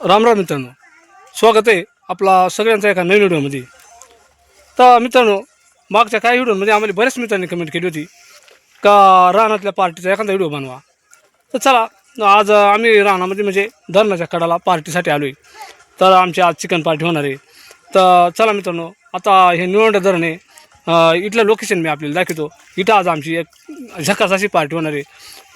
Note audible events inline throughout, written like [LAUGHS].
राम राम मित्रांनो. स्वागत आहे आपला सगळ्यांचा एका नवीन व्हिडिओमध्ये. तर मित्रांनो मागच्या काही व्हिडिओमध्ये आम्हाला बऱ्याच मित्रांनी कमेंट केली होती का रानातल्या पार्टीचा एखादा व्हिडिओ बनवा. तर चला आज आम्ही रानामध्ये म्हणजे धरणाच्या कडाला पार्टीसाठी आलो आहे तर आमची आज चिकन पार्टी होणार आहे. तर चला मित्रांनो आता हे निवडणं धरण आहे इथलं लोकेशन मी आपल्याला दाखवतो. इथं आज आमची एक झकास अशी पार्टी होणार आहे.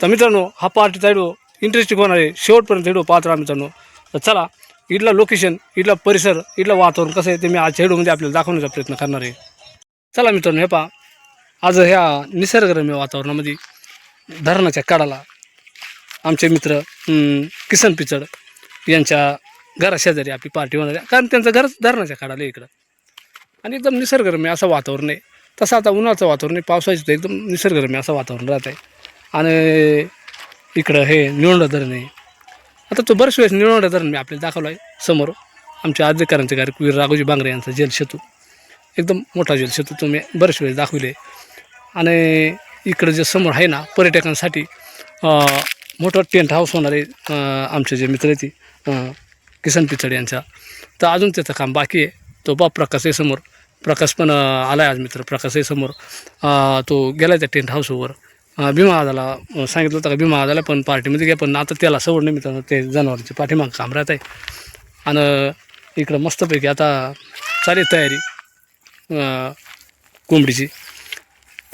तर मित्रांनो हा पार्टीचा व्हिडिओ इंटरेस्टिंग होणार आहे. शेवटपर्यंत व्हिडिओ पाहत राहा मित्रांनो. तर चला इथलं लोकेशन इथलं परिसर इथलं वातावरण कसं आहे ते मी आज व्हिडिओमध्ये आपल्याला दाखवण्याचा प्रयत्न करणार आहे. चला मित्रांनो हे पहा. आज ह्या निसर्गरम्य वातावरणामध्ये धरणाच्या काळाला आमचे मित्र किसन पिचड यांच्या घराशेजारी आपली पार्टी होणार आहे. कारण त्यांचं घरच धरणाच्या काळाला इकडं. आणि एकदम निसर्गरम्य असं वातावरण आहे. तसं आता उन्हाचं वातावरण आहे पावसाचं तर एकदम निसर्गरम्य असं वातावरण राहत आहे आणि इकडं हे निवडं धरण आहे. आता तो बरेच वेळेस निवडं धरण मी आपल्याला दाखवलं आहे समोर. आमच्या अधिकाऱ्यांचे कार्यक्रम वीर राघोजी बांगरे यांचा जलसेतू एकदम मोठा जलसेतू तो मी बरेच वेळेस दाखवले. आणि इकडं जे समोर आहे ना पर्यटकांसाठी मोठं टेंट हाऊस होणार आहे आमचे जे मित्र आहेत ते, किसन पिचड यांचा तर अजून त्याचं काम बाकी आहे. तो बाप प्रकाश आहे समोर. प्रकाश पण आला आहे आज मित्र प्रकाश आहे समोर. तो गेला त्या टेंट हाऊसवर भीमा आदाला सांगितलं होतं का भीमा आदाला पण पार्टीमध्ये घ्या पण आता त्याला सवड निमित्तानं ते जनावरचे पाठीमागं काम राहत आहे आणि इकडं मस्तपैकी आता चालेल तयारी कोंबडीची.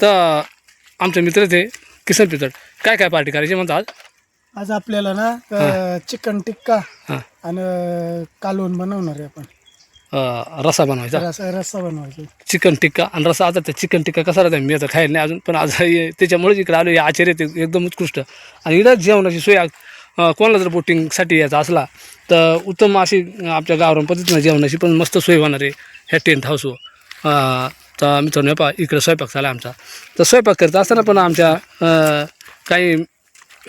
तर आमचे मित्र ते किसन पिचड काय काय पार्टी करायची म्हणतात आज? आज आपल्याला ना चिकन टिक्का हां. आणि कालवण बनवणार आहे आपण. अं, रस्सा बनवायचा. रसा रस्सा बनवायचा. चिकन टिक्का. आणि रस्सा आता त्या चिकन टिक्का कसा राहता मी आता खायला नाही अजून पण आज हे- त्याच्यामुळेच इकडे आलो हे आचार्य ते एकदम उत्कृष्ट. आणि इकडं जेवणाची सोय अं, कोणाला जर बोटिंगसाठी यायचा असला तर उत्तम अशी आपल्या गावरान पद्धतीनं जेवणाची पण मस्त सोय होणार आहे ह्या टेंट हाऊसवर अं, तर मित्रांनो हे पहा इकडं स्वयंपाक झाला आमचा. तर स्वयंपाक करत असताना पण आमच्या अं, काही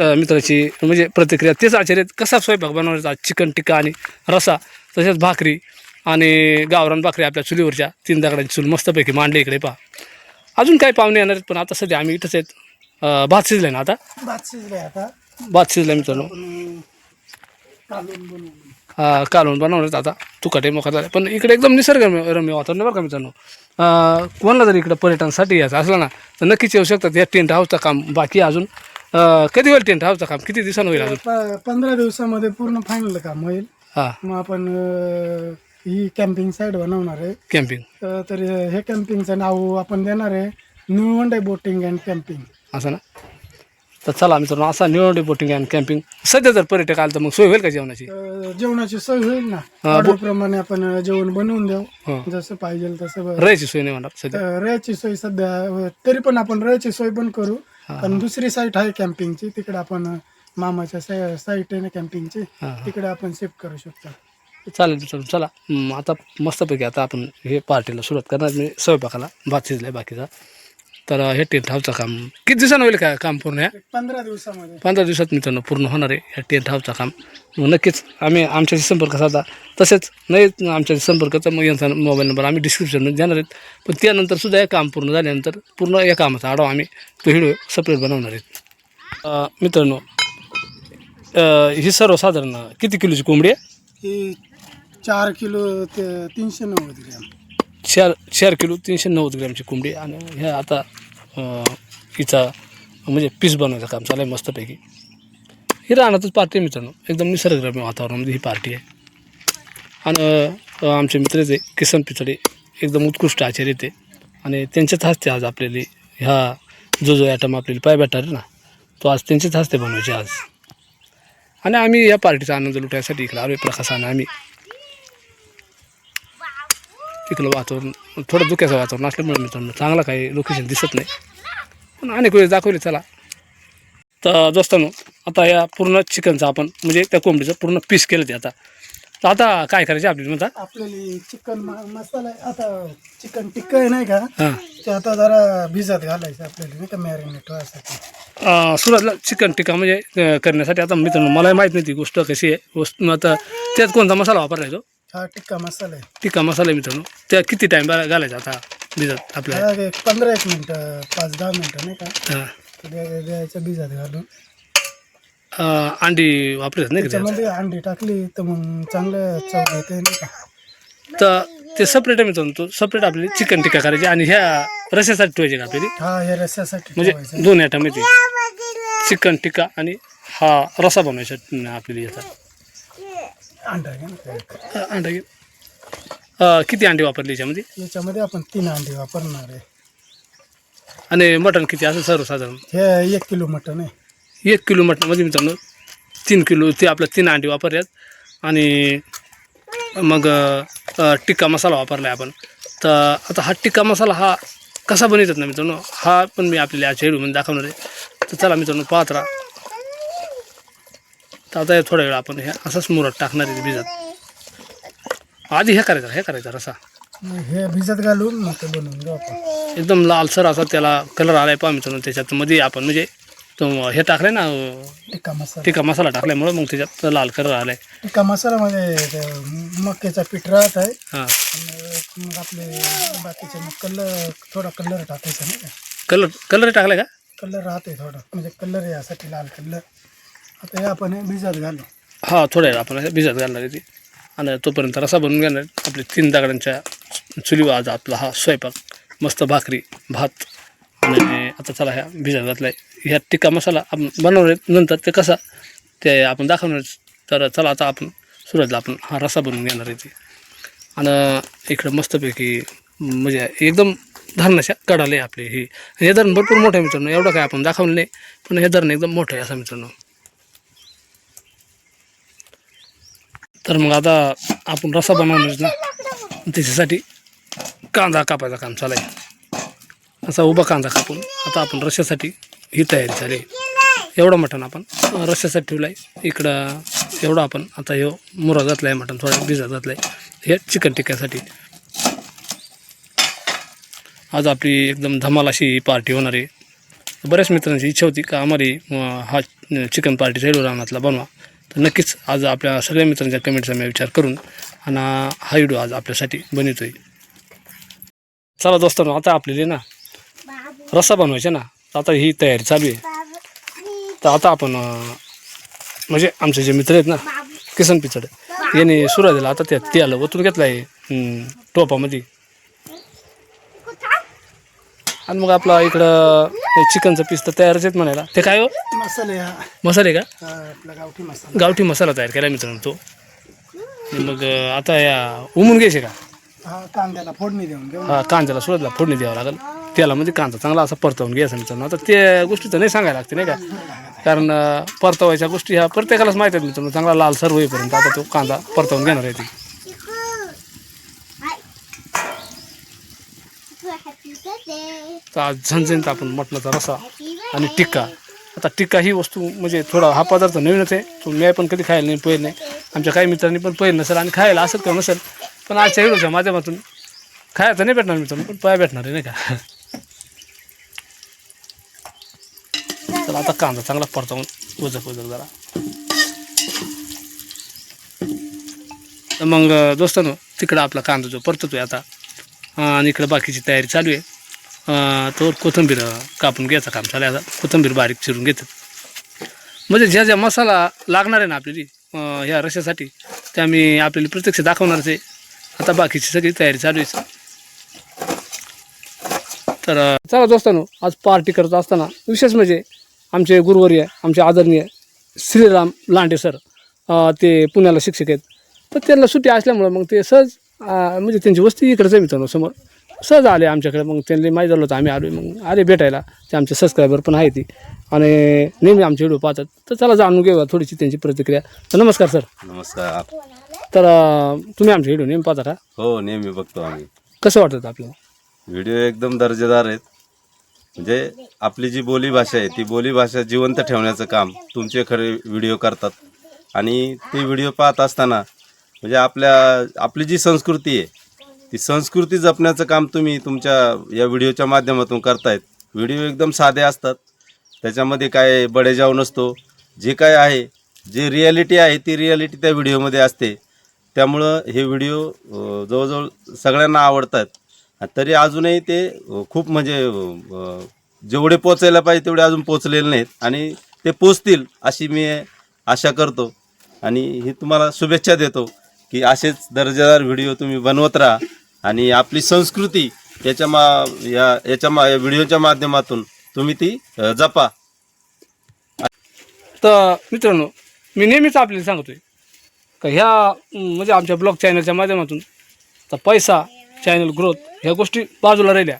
अं, मित्राची म्हणजे प्रतिक्रिया तेच आचार्य कसा स्वयंपाक बनवण्याचा चिकन टिक्का आणि रसा तसेच भाकरी. आणि गावरान भाकरी आपल्या चुलीवरच्या तीन दगडांची चूल मस्तपैकी मांडली इकडे पहा. अजून काही पाहुणे येणार आहेत पण आता सध्या आम्ही इथंच आहेत. भात शिजले ना आता? भात शिजलाय आता. भात शिजला मित्रांनो. कालवण बनवणार आता. तुकाटे मोका झाले. पण इकडे एकदम निसर्ग रम्य वातावरण बरं का मित्रांनो? कोणाला जर इकडं पर्यटनासाठी यायचं असलं ना तर नक्कीच येऊ शकतात. या टेंट हाऊसचं काम बाकी अजून. कधी होईल टेंट हाऊसचं काम? किती दिवसांनी होईल अजून? पंधरा दिवसामध्ये पूर्ण फायनल काम होईल. हां. मग आपण ही कॅम्पिंग साईड बनवणार आहे. कॅम्पिंग अ, तर हे कॅम्पिंगचं नाव आपण देणार आहे निवंडे बोटिंग अँड कॅम्पिंग असं ना? तर चला मित्रांनो असा निवडे बोटिंग अँड कॅम्पिंग सध्या जर पर्यटक आलं तर मग सोय होईल का जेवणाची? जेवणाची सोय होईल ना. हा, ऑर्डर प्रमाणे आपण जेवण बनवून देऊ. जसं पाहिजे तसं ब- राहायची सोय नाही म्हणणार सध्या. तर रहायची सोय सध्या अ, तरी पण आपण रहायची सोय पण करू. पण दुसरी साईट आहे कॅम्पिंगची तिकडे आपण अ, मामाच्या साईट आहे ना कॅम्पिंगची हां हां. तिकडे आपण शिफ्ट करू शकतो. चालेल मित्रांनो चला. हं, आता मस्तपैकी आता आपण हे पार्टीला सुरुवात करणार. मी स्वयंपाकाला भात शिजलाय बाकीचा. तर हे टेंट हाऊसचं काम किती दिवसानं होईल का काम पूर्ण एक पंधरा दिवसामध्ये. पंधरा दिवसात मित्रांनो पूर्ण होणार आहे ह्या टेंट हाऊसचं काम. मग नक्कीच आम्ही आमच्याशी संपर्क साधा. तसेच नाही आमच्याशी संपर्क तर मग यांचा मोबाईल नंबर आम्ही डिस्क्रिप्शनमध्ये देणार आहेत. पण त्यानंतर सुद्धा हे काम पूर्ण झाल्यानंतर पूर्ण या कामाचा आढावा आम्ही तो व्हिडिओ सेपरेट बनवणार आहेत. अं, मित्रांनो अं, ही सर्वसाधारण किती किलोची कोंबडी आहे? ही चार किलो ते तीनशे नव्वद ग्रॅम. चार चार किलो तीनशे नव्वद ग्रॅमची कोंबडी आणि ह्या आता अं, हिचा म्हणजे पीस बनवायचं काम चालू आहे मस्तपैकी. ही रानातच पार्टी आहे मित्रांनो. एकदम निसर्गरम्य वातावरणामध्ये ही पार्टी आहे. आणि अं, आमचे मित्र ते किसन पिचडे एकदम उत्कृष्ट आचार्य ते. आणि त्यांच्याच हस्ते आज आपल्याला ह्या जो जो ॲटम आपल्याला पाय भेटणार आहे ना तो आज त्यांच्याच हस्ते बनवायचे आज. आणि आम्ही या पार्टीचा आनंद लुटायसाठी इकडे आलो प्रकाशाने. आम्ही इकडलं वातावरण थोडं धुक्याचं वातावरण असल्यामुळे मित्रांनो चांगला काही लोकेशन दिसत नाही. पण अनेक वेळेस दाखवले चला. तर दोस्तांनो आता या पूर्ण चिकनचं आपण म्हणजे त्या कोंबडीचं पूर्ण पीस केलं ते आता. तर आता काय करायचं आपली म्हणता आपल्याला चिकन मसाला आता चिकन टिक्का आहे नाही का? हां. ते आता जरा भिजत घालायचं आपल्याला नाही का मॅरिनेट व्हायसाठी अं, सुरुवातीला चिकन टिक्का म्हणजे अं, करण्यासाठी आता मित्रांनो मलाही माहीत नाही ती गोष्ट कशी आहे. वस्तू आता त्यात कोणता मसाला वापरला तो? हा टिक्का मसाला आहे. टिक्का मसाला आहे मित्रांनो. त्या किती टाईम घालायचा आता भिजत आपल्या? हा, एक पंधरा एक मिनटं पाच दहा मिनटं नाही का? हां. द्या- द्यायचं भिजत घालून. अं, अंडी वापरतात नाही का? त्याच्यामध्ये अंडी टाकली तर मग चांगलं चव येते नाही का? तर ते सेपरेट आहे मित्रांनो तो सेपरेट आपली चिकन टिक्का करायची आणि ह्या रश्यासाठी ठेवायची का आपल्याला? हा हे रस्स्यासाठी म्हणजे ठेवायचं. दोन आयटम येते चिकन टिक्का आणि हा रसा बनवायचा आपल्याला याचा. अंडा घ्या. अं, अंडा घे. अं, किती अंडी वापरली याच्यामध्ये? याच्यामध्ये आपण तीन अंडी वापरणार आहे. आणि मटण किती असं सर्वसाधारण? हे एक किलो मटन आहे. एक किलो मटणामध्ये मित्रांनो तीन किलो ते आपल्या तीन अंडी वापरल्यात. आणि मग अ, टिक्का मसाला वापरला आहे आपण. तर आता हा टिक्का मसाला हा कसा बनवतात ना मित्रांनो? हा पण मी आपल्याला आजच्या व्हिडिओमध्ये दाखवणार आहे. तर चला मित्रांनो पाहत राहा. तर आता थोडा वेळ आपण हे असंच मुरत टाकणार आहे भिजत. आधी हे करायचं हे करायचं रसा. मग हे भिजत घालून बनवून घेऊ आपण. एकदम लालसर असा त्याला कलर आलाय पहा मित्रांनो त्याच्यात मध्ये आपण म्हणजे तो हे टाकलंय ना टिक्का मसाला. टिक्का मसाला टाकल्यामुळं मग त्याच्यात लाल कलर आलाय. टिक्का मसाल्यामध्ये ते मक्याचा पीठ राहत आहे. हां. मग आपले बाकीचे मग कलर थोडा कलर टाकायचा नाही का? कलर कलर टाकलाय का? कलर राहते थोडा. म्हणजे कलर यासाठी लाल कलर आता हे आपण हे भिजत घालू. हा थोड्या वेळ आपण भिजत घालणार आहे ती. आणि तोपर्यंत रसा बनवून घेणार आपले तीन दगडांच्या चुलीवर आज आपला हा स्वयंपाक मस्त भाकरी भात आणि आता चला ह्या भिजत आहे ह्या टिक्का मसाला आपण बनवणार नंतर ते कसा ते आपण दाखवणार तर चला आता आपण सुरुवातीला आपण हा रसा बनवून घेणार आहे आणि इकडं मस्तपैकी म्हणजे एकदम धरणाच्या कडाले आहे आपले हे. हे धरण भरपूर मोठं आहे मित्रांनो. एवढं काय आपण दाखवलं नाही. पण हे धरण एकदम मोठं आहे असं मित्रांनो. तर मग आता आपण रसा बनवणार ना. त्याच्यासाठी कांदा कापायचं काम चालू आहे असा उभा कांदा कापून आता आपण रश्यासाठी ही तयारी झाली एवढं मटण आपण रश्यासाठी ठेवला आहे इकडं एवढं आपण आता हे मुरा घातला आहे मटण थोडं भिजा घातलं आहे हे चिकन टिक्क्यासाठी. आज आपली एकदम धमाल अशी पार्टी होणार आहे. बऱ्याच मित्रांची इच्छा होती का आम्हाला हा चिकन पार्टी रेडो रानातला बनवा. नक्कीच आज आपल्या सगळ्या मित्रांच्या कमेंटचा मी विचार करून आणि हा व्हिडिओ आज आपल्यासाठी बनवतो आहे चला दोस्तांनो आता आपल्याला ना रस्सा बनवायचा ना तर आता ही तयारी चालू आहे. तर आता आपण म्हणजे आमचे जे मित्र आहेत ना किसन पिचड याने सुरुवातीला आता ते आलं ओतून घेतलं आहे टोपामध्ये. आणि मग आपला इकडं चिकनचं पीस तर तयारच आहेत म्हणायला. ते काय हो? मसाले हा. मसाले का? हा आपला गावठी मसाला. गावठी मसाला तयार केला मित्रांनो तो. आणि मग अं, आता या उमून घ्यायचे का? हा कांद्याला फोडणी देऊन हा कांद्याला सुरुवातीला फोडणी द्यावं लागेल. तेलामध्ये कांदा चांगला असा परतवून घ्यायचा मित्रांनो. आता त्या गोष्टी तर नाही सांगायला लागते नाही का? कारण अं, परतवायच्या गोष्टी ह्या प्रत्येकालाच माहीत आहेत मित्रांनो. चांगला लालसर होईपर्यंत आता तो कांदा परतवून घेणार आहे ती. तर आज झणझणीत आपण मटणाचा रसा आणि टिक्का. आता टिक्का ही वस्तू म्हणजे थोडा हा पदार्थ नवीनच आहे. तो मी पण कधी खायला नाही पहिलं नाही. आमच्या काही मित्रांनी पण पहिलं नसेल आणि खायला असेल किंवा नसेल पण आजच्या व्हिडिओच्या माध्यमातून खायचं नाही भेटणार मित्रांनो पण पाय भेटणार आहे नाही का? तर आता कांदा चांगला परतावून उजक उजक जरा. तर मग दोस्तानो तिकडं आपला कांदा जो परततोय आता आणि इकडं बाकीची तयारी चालू आहे. तो कोथिंबीर कापून घ्यायचं काम चालू आता. कोथिंबीर बारीक चिरून घेतात. म्हणजे ज्या ज्या मसाला लागणार आहे ना आपली ह्या रश्यासाठी त्या मी आपल्याला प्रत्यक्ष दाखवणारच आहे. आता बाकीची सगळी तयारी चालू आहे. तर चालत चला दोस्तानो आज पार्टी करत असताना विशेष म्हणजे आमचे गुरुवर्य आमचे आदरणीय श्रीराम लांडे सर ते पुण्याला शिक्षक आहेत. तर त्यांना सुट्टी असल्यामुळं मग ते सहज म्हणजे त्यांची वस्ती इकडंच आहे मित्रांनो समोर सहज आले आमच्याकडे. मग त्यांनी माहीत झालं होतं आम्ही आलो मग आले भेटायला. ते आमचे सबस्क्रायबर पण आहे ती. आणि नेहमी आमचे व्हिडिओ पाहतात. तर चला जाणून घेऊया थोडीशी त्यांची प्रतिक्रिया. तर नमस्कार सर नमस्कार. तर अं, तुम्ही आमचे व्हिडिओ नेहमी पाहता का? हो नेहमी बघतो आम्ही. कसं वाटतं आपल्याला? व्हिडिओ एकदम दर्जेदार आहेत. म्हणजे आपली जी बोली भाषा आहे ती बोली भाषा जिवंत ठेवण्याचं काम तुमचे खरे व्हिडिओ करतात. आणि ती व्हिडिओ पाहत असताना म्हणजे आपल्या आपली जी संस्कृती आहे ती संस्कृती जपण्याचं काम तुम्ही तुमच्या या व्हिडिओच्या माध्यमातून करतायत. व्हिडिओ एकदम साधे असतात. त्याच्यामध्ये काय बडेजाव नसतो. जे काय आहे जे रियालिटी आहे ती रियालिटी त्या व्हिडिओमध्ये असते. त्यामुळं हे व्हिडिओ जवळजवळ सगळ्यांना आवडतात. तरी अजूनही ते खूप म्हणजे जेवढे पोचायला पाहिजे तेवढे अजून पोचलेले नाहीत. आणि ते पोचतील अशी मी आशा करतो. आणि ही तुम्हाला शुभेच्छा देतो की असेच दर्जेदार व्हिडिओ तुम्ही बनवत राहा. आणि आपली संस्कृती याच्या मा या याच्या मा या व्हिडिओच्या माध्यमातून तुम्ही ती अ, जपा. तर मित्रांनो मी नेहमीच आपल्याला सांगतोय का ह्या अं, म्हणजे आमच्या ब्लॉग चॅनलच्या माध्यमातून तर पैसा चॅनल ग्रोथ ह्या गोष्टी बाजूला राहिल्या.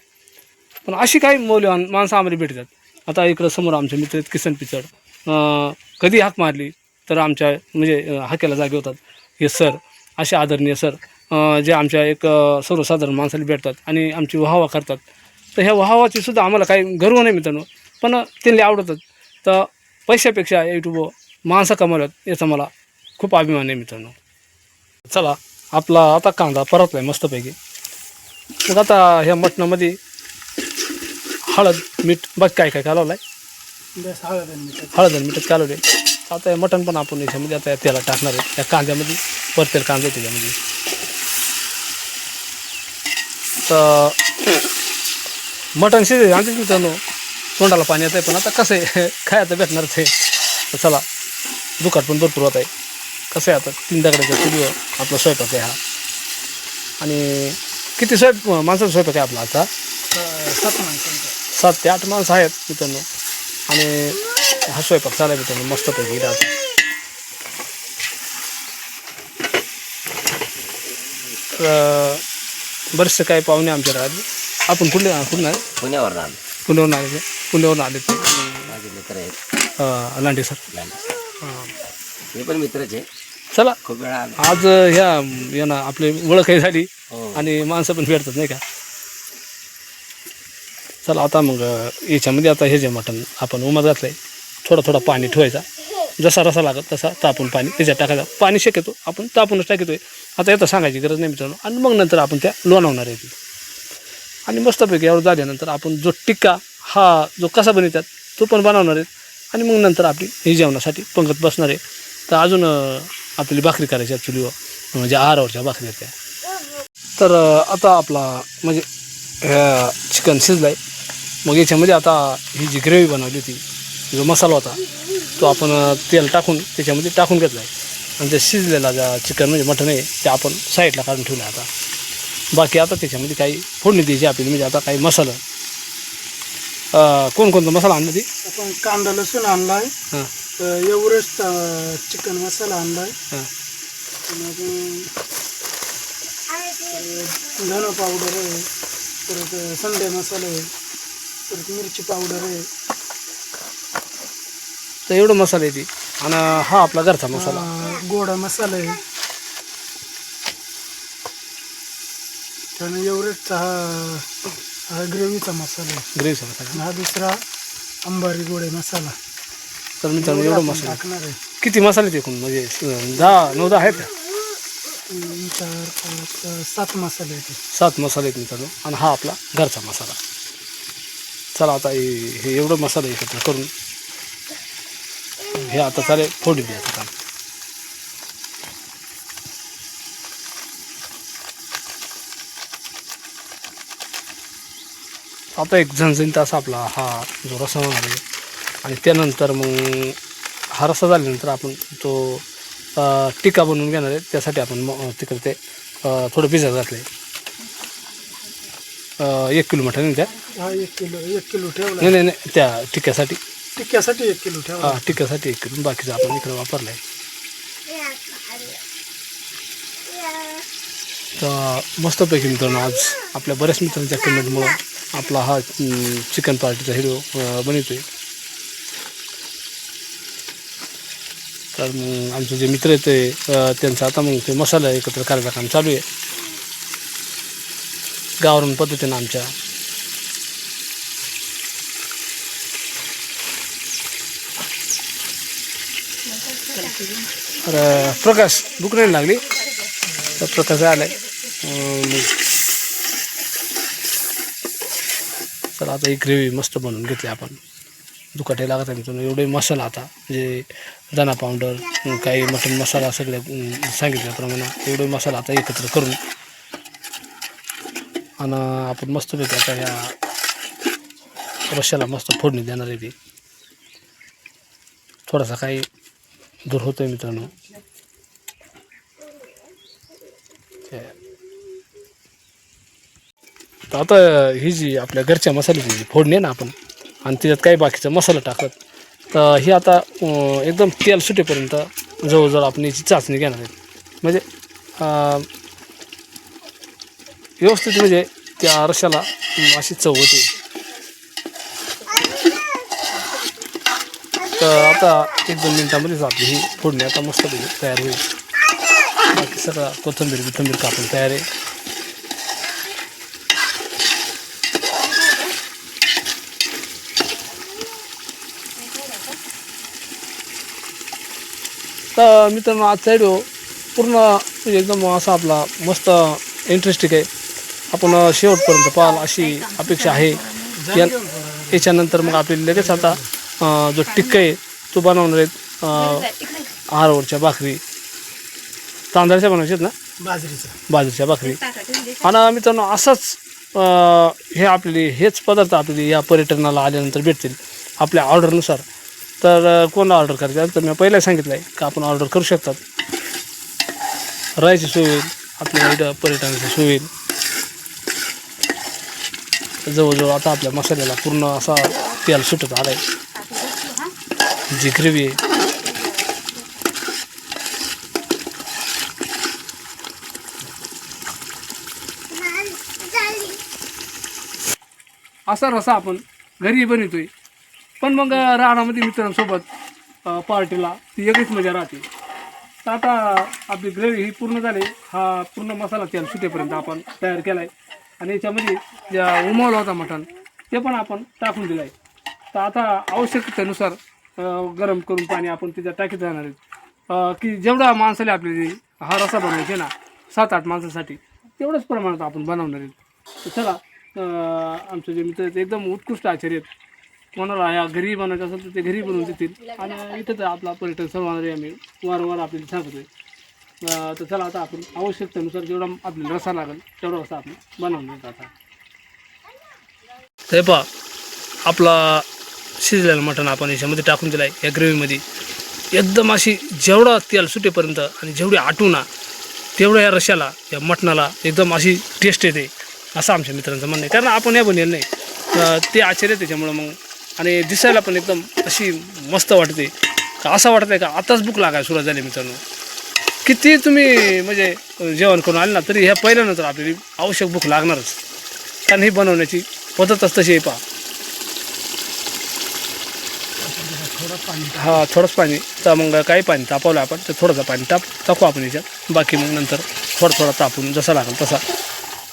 पण अशी काही मौल्यवान माणसं आम्हाला भेटतात. आता इकडं समोर आमचे मित्र आहेत किसन पिचड. अं, कधी हाक मारली तर आमच्या म्हणजे अं, जागे होतात. हे सर असे आदरणीय सर जे आमच्या एक सर्वसाधारण माणसाला भेटतात आणि आमची वाहवा करतात. तर ह्या वाहवाची सुद्धा आम्हाला काही गर्व नाही मित्रांनो पण त्यांना आवडतात. तर पैशापेक्षा यूट्यूब माणसं कमावल्यात याचा मला खूप अभिमान आहे मित्रांनो. चला आपला आता कांदा परतला आहे मस्तपैकी. मग आता ह्या मटणामध्ये हळद मीठ बघ काय काय कालवलं आहे बस हळद आणि मीठ. हळद आणि मीठच कालवले आता हे मटण पण आपण याच्यामध्ये आता त्याला टाकणार आहे. त्या कांद्यामध्ये परतेल कांदा त्याच्यामध्ये. तर मटण शिजे आणते मित्रांनो तोंडाला पाणी येत आहे पण आता कसं आहे [LAUGHS] खायचं भेटणारच आहे तर चला दुखाट पण भरपूर होत आहे. कसं आहे आता तीन दगडाच्या चुलीवर आपला स्वयंपाक आहे हा. आणि किती स्वयंप माणसाचा स्वयंपाक आहे आपला आता? सात माणसांचा. सात ते आठ माणसं आहेत मित्रांनो आणि हा स्वयंपाक चालाय मित्रांनो मस्तपैकी राहतो तर बरेचसे काही पाहुणे आमच्या राहते आपण कुठले कुठून पुण्यावर आलो. पुण्यावरून आले ते पुण्यावरून आले ते. माझे मित्र आहेत. अं, लांडे सर. लांडे. हां. पण मित्रच आहे चला. खूप वेळा आलो. आज ह्या या ना आपली ओळखही झाली. हो. आणि माणसं पण भेटतात नाही का? चला आता मग याच्यामध्ये आता हे जे मटण आपण उमत घातलं आहे थोडा थोडा पाणी ठेवायचा. जसा रसा लागत तसा तापून पाणी त्याच्यात टाकायचं. पाणी शक्यतो आपण तापूनच टाकतोय. आता येतं सांगायची गरज नाही मित्रांनो. आणि मग नंतर आपण त्या लोणवणार आहे आणि मस्तपैकी यावर झाल्यानंतर आपण जो टिक्का हा जो कसा बनवतात तो पण बनवणार आहेत आणि मग नंतर आपली ही जेवणासाठी पंगत बसणार आहे. तर अजून आपली भाकरी करायची आहे चुलीवर म्हणजे आहारावरच्या भाकरी आहेत त्या. तर आता आपला म्हणजे ह्या चिकन शिजलं आहे मग याच्यामध्ये आता ही जी ग्रेव्ही बनवली होती जो मसाला होता तो आपण तेल टाकून त्याच्यामध्ये टाकून घेतला आहे आणि ते शिजलेला ज्या चिकन म्हणजे मटण आहे ते आपण साईडला काढून ठेवलं आहे आता. बाकी आता त्याच्यामध्ये काही फोडणी द्यायची आपली म्हणजे आता काही मसाला. कोणकोणता मसाला आणला ती? आपण कांदा लसूण आणलाय. हां. एव्हरेस्ट चिकन मसाला आणलाय. हां. मग धन पावडर आहे परत संडे मसाला आहे परत मिरची पावडर आहे. तर एवढं मसाला आहे ती. आणि हा आपला घरचा मसाला. गोडा मसाला आहे. त्यानं एव्हरेस्टचा हा हा ग्रेव्हीचा मसाला आहे. ग्रेव्हीचा मसाला आणि हा दुसरा अंबारी गोडे मसाला. तर मित्रांनो एवढं मसाला टाकणार आहे. किती मसाले ते एकूण? म्हणजे अं, दहा नऊ दहा आहेत का? तीन चार पाच सात मसाले आहेत सात मसाले आहेत मित्रांनो. आणि हा आपला घरचा मसाला. चला आता हे हे एवढं मसाला एकत्र करून हे आता चालेल फोडणी द्यायचं काम आता एक झणझणीत असा आपला हा जो रसा होणार आहे आणि त्यानंतर मग हा रसा झाल्यानंतर आपण तो अ, टिक्का बनवून घेणार आहे. त्यासाठी आपण म- तिकडे ते थोडं भिजत घातलं आहे एक किलो मटण आहे त्या हा एक किलो एक किलो ठेवला नाही नाही नाही त्या टिक्क्यासाठी टिक्क्यासाठी एक किलो ठेवा. हा टिक्क्यासाठी एक किलो. बाकीचं आपण इकडं वापरलं आहे तर मस्तपैकी मित्रांनो आज आपल्या बऱ्याच मित्रांच्या कमेंटमुळं आपला हा चिकन पार्टीचा हिरो बनवतो आहे तर मग आमचे जे मित्र आहेत ते त्यांचं आता मग ते मसाला एकत्र करायचं काम चालू आहे. गावरान पद्धतीनं आमच्या तर प्रकाश भूक नाही लागली? तर प्रकाश आलाय. तर आता ही ग्रेव्ही मस्त बनवून घेतली आपण. दुकाटे लागत आहे मित्रांनो. एवढे मसाला आता म्हणजे दाणा पावडर काही मटण मसाला सगळ्या सांगितल्याप्रमाणे एवढे मसाला आता एकत्र करून आणि आपण मस्तपैकी आता ह्या रश्याला मस्त फोडणी देणार आहे ती. थोडासा काही दूर होतोय मित्रांनो ते- तर आता ही जी आपल्या घरच्या मसाल्याची जी फोडणी आहे ना आपण आणि त्याच्यात काही बाकीचा मसाला टाकत तर ही आता एकदम तेल सुटेपर्यंत जवळजवळ आपण याची चाचणी घेणार आहेत म्हणजे व्यवस्थित म्हणजे त्या रशाला अशी चव होते. तर आता एक दोन मिनटामध्येच आपली ही फोडणी आता मस्त तयार होईल. बाकी सगळं कोथिंबीर बिथंबीर कापून तयार आहे. तर मित्रांनो आजचा व्हिडिओ पूर्ण म्हणजे एकदम असा आपला मस्त इंटरेस्टिंग आहे. आपण शेवटपर्यंत पाहाल अशी अपेक्षा आहे. या याच्यानंतर मग आपली लगेच आता जो टिक्का आहे तो बनवणार आहेत अं, हारवरच्या भाकरी. तांदळाच्या बनवायच्या आहेत ना? बाजरीचा बाजरीच्या भाकरी. आणि मित्रांनो असंच हे आपले हेच पदार्थ आपले या पर्यटनाला आल्यानंतर भेटतील. आपल्या ऑर्डरनुसार तर कोण ऑर्डर करायचं आहे? तर मी पहिला सांगितलं आहे का आपण ऑर्डर करू शकतात. राहायची सोय होईल. आपल्या इथं पर्यटनाची सोय होईल. जवळजवळ आता आपल्या मसाल्याला पूर्ण असा तेल सुटत आला आहे जी ग्रेव्ही आहे. असा रसा आपण घरी बनवतोय. पण मग राहण्यामध्ये मित्रांसोबत पार्टीला ती एकच मजा राहते. तर आता आपली ग्रेव्ही ही पूर्ण झाली. हा पूर्ण मसाला तेल सुटेपर्यंत आपण तयार केला आहे आणि याच्यामध्ये ज्या उमावला होता मटण ते पण आपण टाकून दिलं आहे तर आता आवश्यकतेनुसार गरम करून पाणी आपण त्याच्यात टाकीत जाणार आहे की जेवढा माणसाला आपली हा रसा बनवायचे ना सात आठ माणसासाठी तेवढंच प्रमाणात आपण बनवणार आहेत. तर चला आमचे जे मित्र आहेत एकदम उत्कृष्ट आचार्य आहेत. कोणाला या घरी बनवायचं असेल तर ते घरी बनवून देतील. आणि इथंच आपला पर्यटन सर्वांना आम्ही. वारंवार आपल्याला सांगतोय. तर चला आता आपण आवश्यकतेनुसार जेवढा आपल्याला रसा लागेल तेवढा रसा आपण बनवून घेतो आता. ते पहा आपला शिजलेलं मटण आपण याच्यामध्ये टाकून दिलं आहे या ग्रेव्हीमध्ये. एकदम अशी जेवढा तेल सुटेपर्यंत आणि जेवढी आटू ना तेवढ्या या रशाला या मटणाला एकदम अशी टेस्ट येते असं आमच्या मित्रांचं म्हणणं आहे. कारण आपण या बनवेल नाही. ते आश्चर्य त्याच्यामुळं मग आणि दिसायला पण एकदम अशी मस्त वाटते. का असं वाटतं आहे का आताच भूक लागायला सुरुवात झाली मित्रांनो. किती तुम्ही म्हणजे जेवण करून आले ना तरी ह्या पहिल्यानंतर आपल्याला आवश्यक भूक लागणारच. कारण ही बनवण्याची पद्धतच तशी आहे पहा. हा थोडंच पाणी. तर मग काही पाणी तापवलं आपण तर थोडंसं पाणी ताप टाकू आपण याच्यात. बाकी मग नंतर थोडं थोडा तापून जसा लागेल तसा.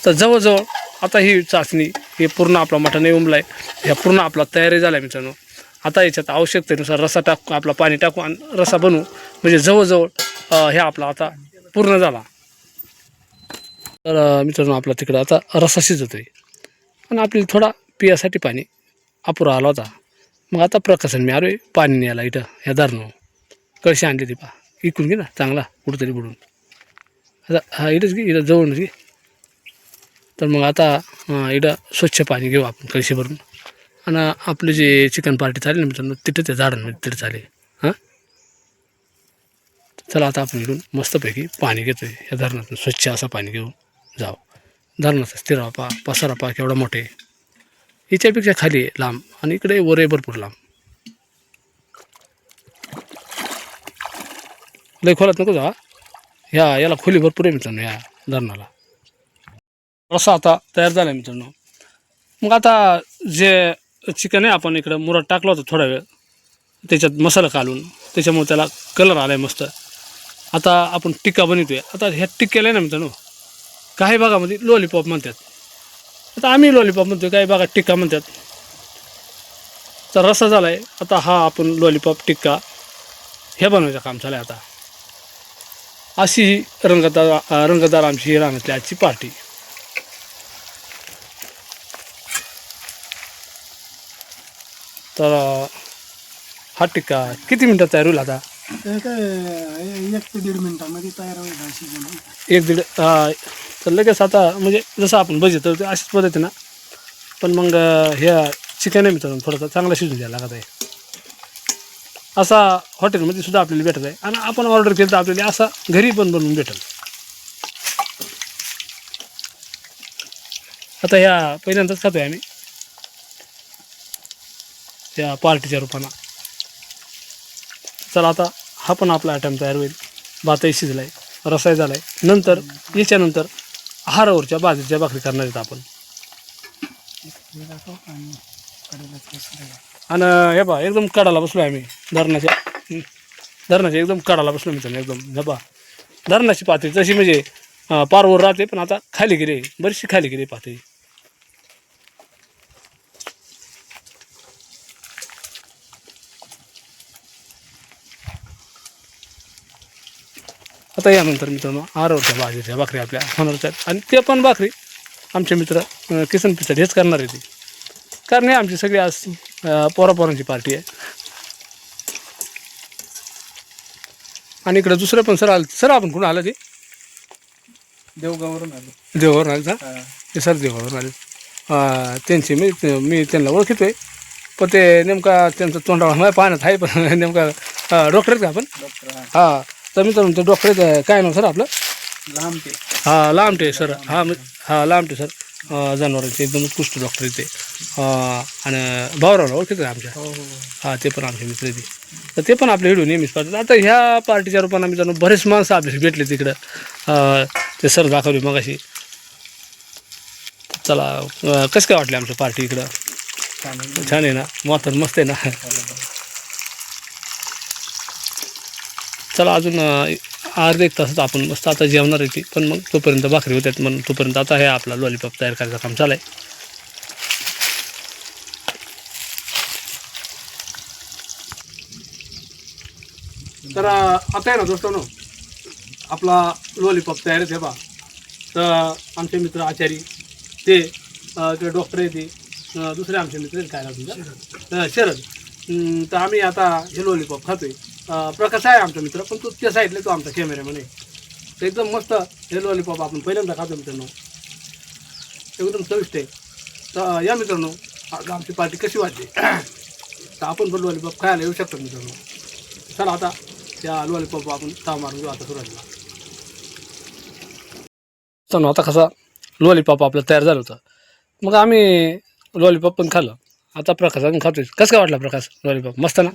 तर जवळजवळ आता ही चाचणी हे पूर्ण आपला मटण उमला आहे ह्या पूर्ण आपला तयारी झाला आहे मित्रांनो. आता याच्यात आवश्यकतेनुसार रसा टाकू आपला पाणी टाकू आणि रसा बनवू. म्हणजे जवळजवळ हे आपला आता पूर्ण झाला. तर मित्रांनो आपला तिकडं आता रसा शिजतो आहे आणि आपल्याला थोडा पियासाठी पाणी अपुरा आला होता. मग आता प्रकाशन मी अरे पाणी न्यायला इथं ह्या दारणं कळशी आणली ती पा. इकून घे ना चांगला कुठंतरी बुडून. आता हा इथंच घे इथं जवळच घे. तर मग आता अं, इथं स्वच्छ पाणी घेऊ आपण कळशी भरून. आणि आपले जे चिकन पार्टी चालेल ना मित्रांनो तिथं त्या झाडांमध्ये तिथं चालेल. हां? चला आता आपण इकडून मस्तपैकी पाणी घेतोय. या धरणातून स्वच्छ असं पाणी घेऊन जाऊ धरणाचा स्थिरा पा पसारा पा केवढा मोठे याच्यापेक्षा हिच्यापेक्षा खाली आहे लांब. आणि इकडे वर आहे भरपूर लांब. लय खोलात नको जा ह्या याला खोली भरपूर आहे मित्रांनो या धरणाला. रसा आता तयार झाला आहे मित्रांनो. मग आता जे चिकन आहे आपण इकडं मुरात टाकलं होतं थोडा वेळ. त्याच्यात मसाला घालून त्याच्यामुळे त्याला कलर आला आहे मस्त. आता आपण टिक्का बनवतोय. आता ह्या टिक्क्याला आहे ना मित्रांनो काही भागामध्ये लॉलीपॉप म्हणतात. आता आम्ही लॉलीपॉप म्हणतो काही भागात टिक्का म्हणतात. तर रसा झाला आहे आता हा आपण लॉलीपॉप टिक्का हे बनवायचं काम झालं आहे आता. अशी ही रंगदार आमची ही रानातली आजची पार्टी तर हा टिक्का किती मिनटात तयार होईल आता? ते काय एक ते दीड मिनिटामध्ये तयार होईल एक दीड तर लगेच आता म्हणजे जसं आपण बघितलं तर अशीच पद्धतीनं पण मग ह्या चिकन आहे मित्रांनो थोडंसं चांगलं शिजून द्यायला लागत आहे. असा हॉटेलमध्ये सुद्धा आपल्याला भेटत आहे. आणि आपण ऑर्डर केलं तर आपल्याला असा घरी पण बनवून भेटेल. आता ह्या पहिल्यांदाच खातोय आम्ही. त्या पार्टीच्या रूपानं. चला आता हा पण आपला आयटम तयार होईल. भातही शिजलाय रसाई आहे नंतर याच्यानंतर हारावरच्या बाजरीच्या भाकरी करणार आहेत आपण. आणि हे बा एकदम कडाला बसलो आहे आम्ही धरणाच्या. धरणाच्या एकदम कडाला बसलो मित्रांनो एकदम. हे बा धरणाची पातळी तशी म्हणजे पारवर राहते पण आता खाली गेली बरीचशी खाली गेली पातळी. आता यानंतर मित्रांनो आरवच्या भाजीच्या भाकरी आपल्या होणारच आहेत. आणि ते पण भाकरी आमचे मित्र अं, किसन पिचड हेच करणार आहे ते. कारण हे आमची सगळी आज अं, पोरापोरांची पार्टी आहे. आणि इकडं दुसरं पण सर आलं सर आपण कुठं आलं ते? देवगावरून आलो. देवावरून आले का? ते सर देवावरून आले. अं, त्यांची मी मी त्यांना ओळखितोय. पण ते नेमका त्यांचं तोंडावर माझ्या पाहण्यात आहे पण नेमका डॉक्टर आहेत का आपण? डॉक्टर हां. तर मित्रांनो ते डॉक्टर काय नाव सर आपलं? लांब ते हा लांबटे सर. हा मी हा लांबटे सर. जनावरांचे एकदम उत्कृष्ट डॉक्टर आहेत ते. अं, आणि भावरावला ओळखीचं आहे आमच्या? हो हो. हा ते पण आमचे मित्र आहेत ते. तर ते पण आपले व्हिडिओ नेहमीच पाहतात. आता ह्या पार्टीच्या रूपानं आम्ही जाणून बरेच माणसं आपल्याला भेटले तिकडं. ते सर दाखवले मग अशी चला कसं काय वाटलं आमचं पार्टी इकडं? छान आहे. ना? वातावरण मस्त आहे ना? चला अजून अर्धा एक तासात आपण मस्त आता जेवणार आहे ती. पण मग तोपर्यंत भाकरी होत्यात म्हणून तोपर्यंत आता हे आपला लॉलीपॉप तयार करायचं काम चालू आहे. तर आता आहे ना दोस्तानो आपला लॉलीपॉप तयार आहे बा. तर आमचे मित्र आचारी ते डॉक्टर आहे ते. दुसरे आमचे मित्र आहेत काय नाव तुमचं? अं, शरद. तर आम्ही आता हे लॉलीपॉप खातोय. प्रकाश आहे आमचा मित्र पण तो त्या साईडला तो आमचा कॅमेरामॅन आहे. तर एकदम मस्त हे लॉलीपॉप आपण पहिल्यांदा खातो मित्रांनो. एकदम चविष्ट आहे. तर या मित्रांनो आज आमची पार्टी कशी वाटली? तर आपण पण लॉलीपॉप खायला येऊ शकतो मित्रांनो. चला आता त्या लॉलीपॉप आपण ताव मारून घेऊ आता सुरुवातीला. तर आता कसा लॉलीपॉप आपलं तयार झालं होतं. मग आम्ही लॉलीपॉप पण खाल्लं. आता प्रकाश अजून खातोय कसं काय वाटला प्रकाश? लॉलीपॉप मस्त ना?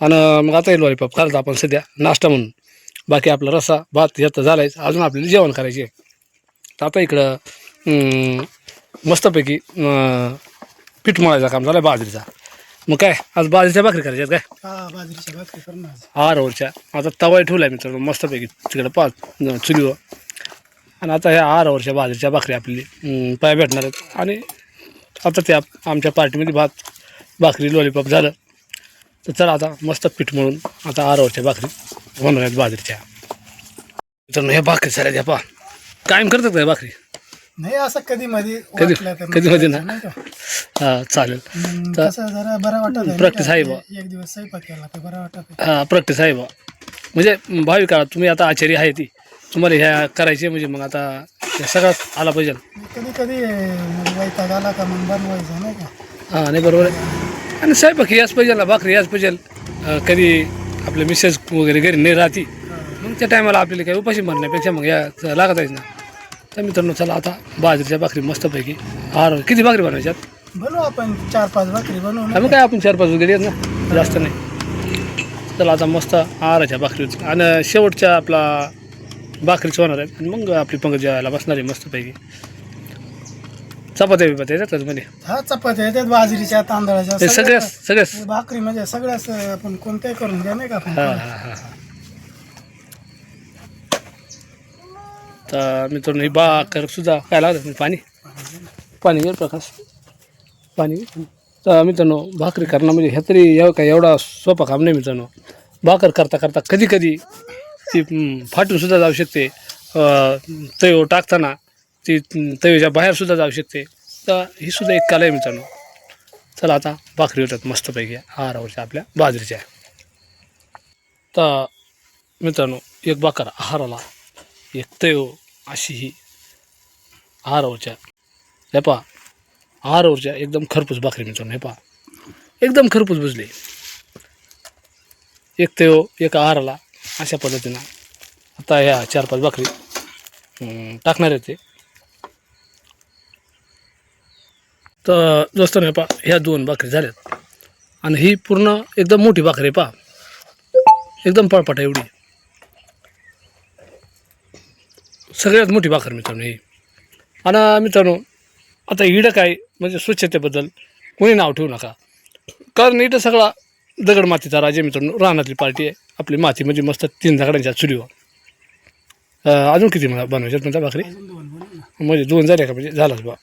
आणि मग आता हे लॉलीपॉप खाल्लं आपण सध्या नाश्ता म्हणून. बाकी आपला रस्सा भात हे तर झालायच. अजून आपल्याला जेवण करायचे तर आता इकडं मस्तपैकी पीठ मळायचं काम झालं बाजरीचा. मग काय? आज बाजरीच्या भाकरी करायच्या आहेत काय? हा बाजरीच्या भाकरी करणार आरवरच्या आता तवा ठेवला आहे मित्रांनो मस्तपैकी. तिकडं पाच चुलीवर. आणि आता ह्या आरवरच्या बाजरीच्या भाकरी आपली पाय भेटणार आहेत. आणि आता त्या आमच्या पार्टीमध्ये भात भाकरी लॉलीपॉप झालं. तर चला आता मस्त पीठ मळून आता आरवरच्या भाकरी. आहेत बाजरीच्या. मित्रांनो ह्या भाकरी साऱ्या द्या पा. कायम करतात काय भाकरी? नाही असं कधी मध्ये कधी- तर कधी मध्ये ना? का? हां चालेल. तर- जरा बरं वाटत आहे का? बुवा. एक दिवस स्वयंपाक केला तर बरं वाटत हां प्रॅक्टिस आहे बा. म्हणजे भावी काळात तुम्ही आता आचार्य आहे ती. तुम्हाला ह्या करायचे म्हणजे मग आता हे सगळं आला पाहिजे. कधी कधी वैताग आला का मग बनवायचं नाही का? हां नाही बरोबर आहे. आणि साहेब याच पाहिजे ना भाकरी याच पाहिजे. अं, कधी आपले मिसेस वगैरे घरी नाही राहती मग त्या टायमाला आपल्याला काही उपाशी म्हणण्यापेक्षा मग या लागत आहेच ना. तर मित्रांनो चला आता बाजरीच्या भाकरी मस्तपैकी आर किती भाकरी बनवायच्यात? बनवू आपण चार पाच भाकरी बनवू ना मग काय आपण चार पाच वगैरे आहेत ना जास्त नाही. चला आता मस्त आहाराच्या भाकरी आणि शेवटच्या आपला भाकरीच होणार आहेत आणि मग आपली पंगत जेवायला बसणार आहे मस्तपैकी. चपात्या बिपात्या येतात मध्ये हा चपात्या येतात बाजरीच्या तांदळाच्या ते सगळ्या- सगळ्याच सगळ्याच. भाकरी म्हणजे सगळ्याच आपण कोणत्याही करून घ्या नाही का आपण? हां हां हां तर मित्रांनो ही बाकर सुद्धा काय लागतं पाणी? पाणी घे प्रकाश. पाणी घे. तर मित्रांनो भाकरी करणं म्हणजे ह्या तरी एव काय एवढा सोपा काम नाही मित्रांनो. भाकर करता करता कधी कधी ती फाटून सुद्धा जाऊ शकते. अं, टाकताना ती हं, बाहेर सुद्धा जाऊ शकते. तर ही सुद्धा एक कला आहे मित्रांनो. चला आता भाकरी होतात मस्तपैकी आहारावरच्या आपल्या बाजरीच्या. तर मित्रांनो एक बाकर आहाराला एक तयो अशी ही आहारावरच्या हे पहा आहारावरच्या एकदम खरपूस भाकरी मित्रांनो हे पहा. एकदम खरपूस बुजली एक तेव एक आहाराला अशा पद्धतीनं आता ह्या चार पाच भाकरी टाकणार आहे ते. तर दोस्त नाही पा ह्या दोन भाकरी झाल्यात. आणि ही पूर्ण एकदम मोठी भाकरी आहे पा एकदम पळपाट आहे एवढी. सगळ्यात मोठी भाकर मित्रांनो ही. आणि मित्रांनो आता इडं काय म्हणजे स्वच्छतेबद्दल कोणी नाव ठेवू नका. कारण इथं सगळा दगड मातीचा राजा मित्रांनो. रानातली पार्टी आहे. आपली माती म्हणजे मस्त तीन दगडांच्या चुलीवर. अजून किती मला बनवायच्यात म्हणता भाकरी? म्हणजे दोन झाल्या का? म्हणजे झालाच बा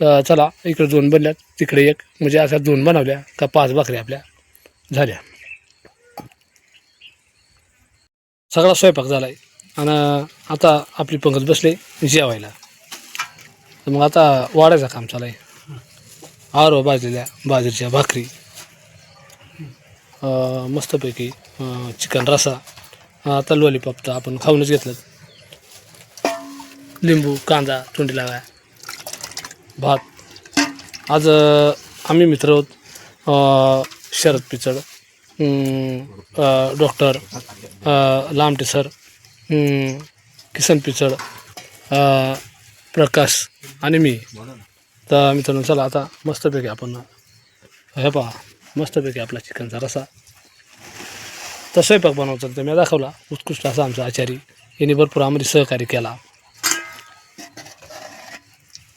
तर चला इकडे दोन बनल्यात तिकडे एक. म्हणजे अशा दोन बनवल्या का पाच भाकरी आपल्या झाल्या. सगळा स्वयंपाक झाला आहे आणि आता आपली पंगत बसले जेवायला. तर मग आता वाढायचं काम चालू आहे. आरो भाजलेल्या बाजरीच्या भाकरी. मस्तपैकी चिकन रसा आता लॉलीपॉप तर आपण खाऊनच घेतलं. लिंबू कांदा तोंडी लावाय. भात. आज आम्ही मित्र आहोत शरद पिचड. डॉक्टर लामटे सर किसन पिचड प्रकाश आणि मी. तर मित्रांनो चला आता मस्तपैकी आपण हे पहा. मस्तपैकी आपला चिकनचा रसा. तर स्वयंपाक बनवतो तर मी दाखवला. उत्कृष्ट असा आमचा आचारी. यांनी भरपूर आम्हाला सहकार्य केला.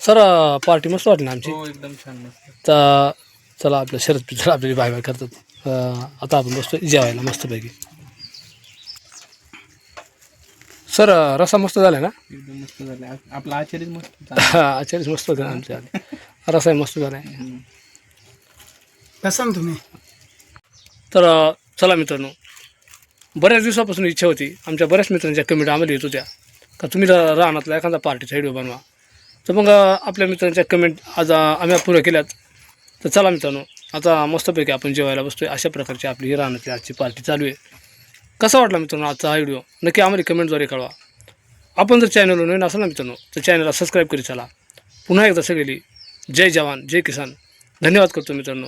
सर पार्टी मस्त वाटली ना आमची? एकदम छान तर चला आपलं शरद पिचड आपली बाय बाय करतात. आता आपण बसतो जेवायला मस्तपैकी. सर रसा मस्त झाला ना? एकदम मस्त झालं आपला आचार्य मस्त [LAUGHS] आचार्य मस्त आमच्या. रसाही मस्त झाला आहे कसा तुम्ही. तर चला मित्रांनो बऱ्याच दिवसापासून इच्छा होती आमच्या बऱ्याच मित्रांच्या कमेंट आम्हाला येत होत्या. का तुम्ही राहण्यातला एखादा पार्टीचा व्हिडिओ बनवा. तर मग आपल्या मित्रांच्या कमेंट आज आम्ही पुऱ्या केल्यात. तर चला मित्रांनो आता मस्तपैकी आपण जेवायला बसतोय. अशा प्रकारची आपली ही राहण्यातली आजची पार्टी चालू आहे. कसा वाटला मित्रांनो आजचा हा व्हिडिओ नक्की आम्हाला कमेंटद्वारे कळवा. आपण जर चॅनलवर नवीन असाल ना मित्रांनो तर चॅनलला सबस्क्राईब करी चला. पुन्हा एकदा सगळी जय जवान जय किसान. धन्यवाद करतो मित्रांनो.